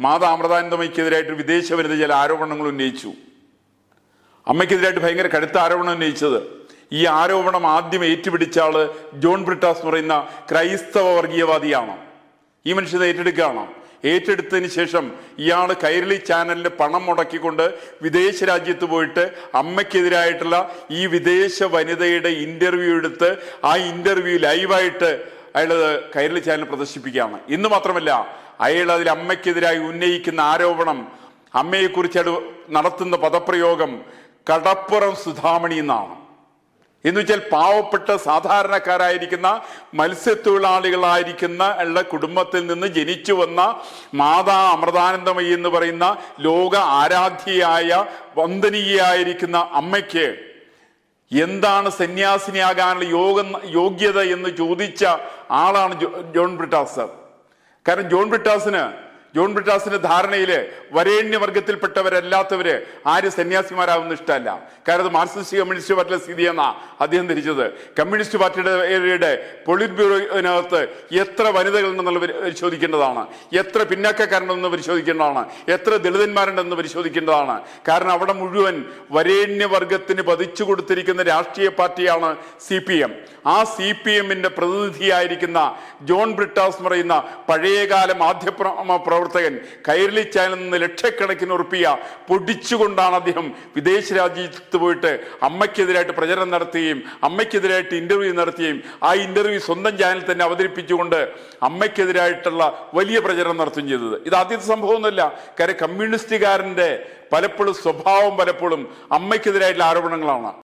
മാതാ അമൃതാനന്ദമയ്ക്കെതിരായിട്ട് വിദേശ വനിത ചില ആരോപണങ്ങൾ ഉന്നയിച്ചു. അമ്മയ്ക്കെതിരായിട്ട് ഭയങ്കര കടുത്ത ആരോപണം ഉന്നയിച്ചത്. ഈ ആരോപണം ആദ്യം ഏറ്റുപിടിച്ച ആൾ ജോൺ ബ്രിട്ടാസ് എന്ന് പറയുന്ന ക്രൈസ്തവ വർഗീയവാദിയാണ്. ഈ മനുഷ്യനെ ഏറ്റെടുക്കുകയാണ്. ഏറ്റെടുത്തതിന് ശേഷം ഇയാൾ കൈരളി ചാനലിന് പണം മുടക്കിക്കൊണ്ട് വിദേശ രാജ്യത്ത് പോയിട്ട് അമ്മയ്ക്കെതിരായിട്ടുള്ള ഈ വിദേശ വനിതയുടെ ഇന്റർവ്യൂ എടുത്ത് ആ ഇന്റർവ്യൂ ലൈവായിട്ട് അയാൾ കൈരളി ചാനൽ പ്രദർശിപ്പിക്കുകയാണ്. ഇന്ന് മാത്രമല്ല അയാൾ അതിൽ അമ്മയ്ക്കെതിരായി ഉന്നയിക്കുന്ന ആരോപണം അമ്മയെക്കുറിച്ച് നടത്തുന്ന പദപ്രയോഗം കടപ്പുറം സുധാമണി എന്നാണ്. എന്ന് വെച്ചാൽ പാവപ്പെട്ട സാധാരണക്കാരായിരിക്കുന്ന മത്സ്യത്തൊഴിലാളികളായിരിക്കുന്ന ഉള്ള കുടുംബത്തിൽ നിന്ന് ജനിച്ചു വന്ന മാതാ അമൃതാനന്ദമയി എന്ന് പറയുന്ന ലോക ആരാധ്യയായ വന്ദനീയായിരിക്കുന്ന അമ്മയ്ക്ക് എന്താണ് സന്യാസിനിയാകാനുള്ള യോഗ യോഗ്യത എന്ന് ചോദിച്ച ആളാണ് ജോൺ ബ്രിട്ടാസ് കാരണം ജോൺ ബ്രിട്ടാസിന് ജോൺ ബ്രിട്ടാസിന്റെ ധാരണയിൽ വരേണ്യവർഗത്തിൽപ്പെട്ടവരല്ലാത്തവര് ആര് സന്യാസിമാരാവുന്ന ഇഷ്ടമല്ല. കാരണം മാർക്സിസ്റ്റ് കമ്മ്യൂണിസ്റ്റ് പാർട്ടിയിലെ സ്ഥിതിയെന്നാ അദ്ദേഹം ധരിച്ചത്. കമ്മ്യൂണിസ്റ്റ് പാർട്ടിയുടെ പൊളിറ്റ് ബ്യൂറോനകത്ത് എത്ര വനിതകൾ ഉണ്ടെന്നുള്ള പരിശോധിക്കേണ്ടതാണ്. എത്ര പിന്നാക്കക്കാരുണ്ടെന്ന് പരിശോധിക്കേണ്ടതാണ്. എത്ര ദളിതന്മാരുണ്ടെന്ന് പരിശോധിക്കേണ്ടതാണ്. കാരണം അവിടെ മുഴുവൻ വരേണ്യവർഗത്തിന് പതിച്ചു കൊടുത്തിരിക്കുന്ന രാഷ്ട്രീയ പാർട്ടിയാണ് സി പി എം. ആ സി പി എമ്മിന്റെ പ്രതിനിധിയായിരിക്കുന്ന ജോൺ ബ്രിട്ടാസ് പറയുന്ന പഴയകാല മാധ്യമ പ്രവർത്തകൻ കൈരളി ചാനലിൽ നിന്ന് ലക്ഷക്കണക്കിന് ഉറപ്പിയ പൊടിച്ചുകൊണ്ടാണ് അദ്ദേഹം വിദേശ രാജ്യത്ത് പോയിട്ട് അമ്മയ്ക്കെതിരായിട്ട് പ്രചരണം നടത്തുകയും അമ്മയ്ക്കെതിരായിട്ട് ഇന്റർവ്യൂ നടത്തുകയും ആ ഇന്റർവ്യൂ സ്വന്തം ചാനൽ തന്നെ അവതരിപ്പിച്ചുകൊണ്ട് അമ്മയ്ക്കെതിരായിട്ടുള്ള വലിയ പ്രചരണം നടത്തുകയും ചെയ്തത്. ഇത് ആദ്യത്തെ സംഭവമൊന്നുമല്ല. കാര്യം കമ്മ്യൂണിസ്റ്റുകാരന്റെ പലപ്പോഴും സ്വഭാവം പലപ്പോഴും അമ്മയ്ക്കെതിരായിട്ടുള്ള ആരോപണങ്ങളാണ്.